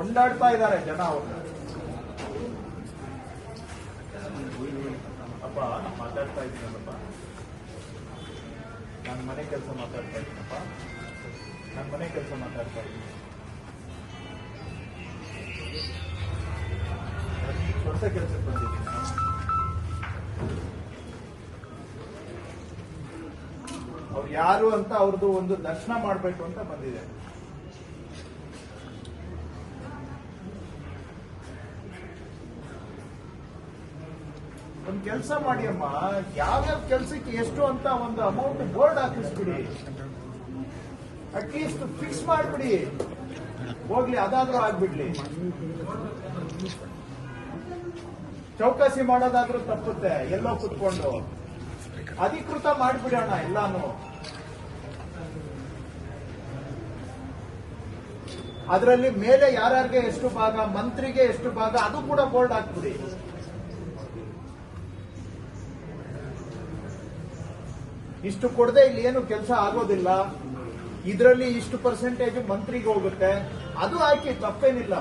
ಕೊಂಡಾಡ್ತಾ ಇದ್ದಾರೆ ಜನ ಅವ್ರನ್ನ ಅಪ್ಪ, ನಾನು ಮಾತಾಡ್ತಾ ಇದ್ದೀನಲ್ಲಪ್ಪ. ನನ್ನ ಮನೆ ಕೆಲಸ ಮಾತಾಡ್ತಾ ಇದ್ದೀನಪ್ಪ. ನನ್ನ ಮನೆ ಕೆಲಸ ಮಾತಾಡ್ತಾ ಇದ್ದೀನಿ. ಹೊಸ ಕೆಲಸಕ್ಕೆ ಬಂದಿದ್ದೀನಿ. ಅವ್ರು ಯಾರು ಅಂತ ಅವ್ರದ್ದು ಒಂದು ದರ್ಶನ ಮಾಡಬೇಕು ಅಂತ ಬಂದಿದೆ. ಒಂದ್ ಕೆಲಸ ಮಾಡಿ ಅಮ್ಮ. ಯಾವ್ಯಾವ ಕೆಲಸಕ್ಕೆ ಎಷ್ಟು ಅಂತ ಒಂದು ಅಮೌಂಟ್ ಬೋರ್ಡ್ ಹಾಕಿಸ್ಬಿಡಿ. ಅಟ್ಲೀಸ್ಟ್ ಫಿಕ್ಸ್ ಮಾಡ್ಬಿಡಿ. ಹೋಗ್ಲಿ, ಅದಾದ್ರೂ ಆಗ್ಬಿಡ್ಲಿ. ಚೌಕಾಸಿ ಮಾಡೋದಾದ್ರೂ ತಪ್ಪುತ್ತೆ, ಎಲ್ಲೋ ಕುತ್ಕೊಂಡು. ಅಧಿಕೃತ ಮಾಡ್ಬಿಡೋಣ ಎಲ್ಲಾನು. ಅದರಲ್ಲಿ ಮೇಲೆ ಯಾರ್ಯಾರಿಗೆ ಎಷ್ಟು ಭಾಗ, ಮಂತ್ರಿಗೆ ಎಷ್ಟು ಭಾಗ, ಅದು ಕೂಡ ಬೋರ್ಡ್ ಹಾಕ್ಬಿಡಿ. ಇಷ್ಟು ಕೊಡದೆ ಇಲ್ಲಿ ಏನು ಕೆಲಸ ಆಗೋದಿಲ್ಲ. ಇದರಲ್ಲಿ ಇಷ್ಟು ಪರ್ಸೆಂಟೇಜ್ ಮಂತ್ರಿಗೆ ಹೋಗುತ್ತೆ. ಅದು ಆಯ್ಕೆ ತಪ್ಪೇನಿಲ್ಲ.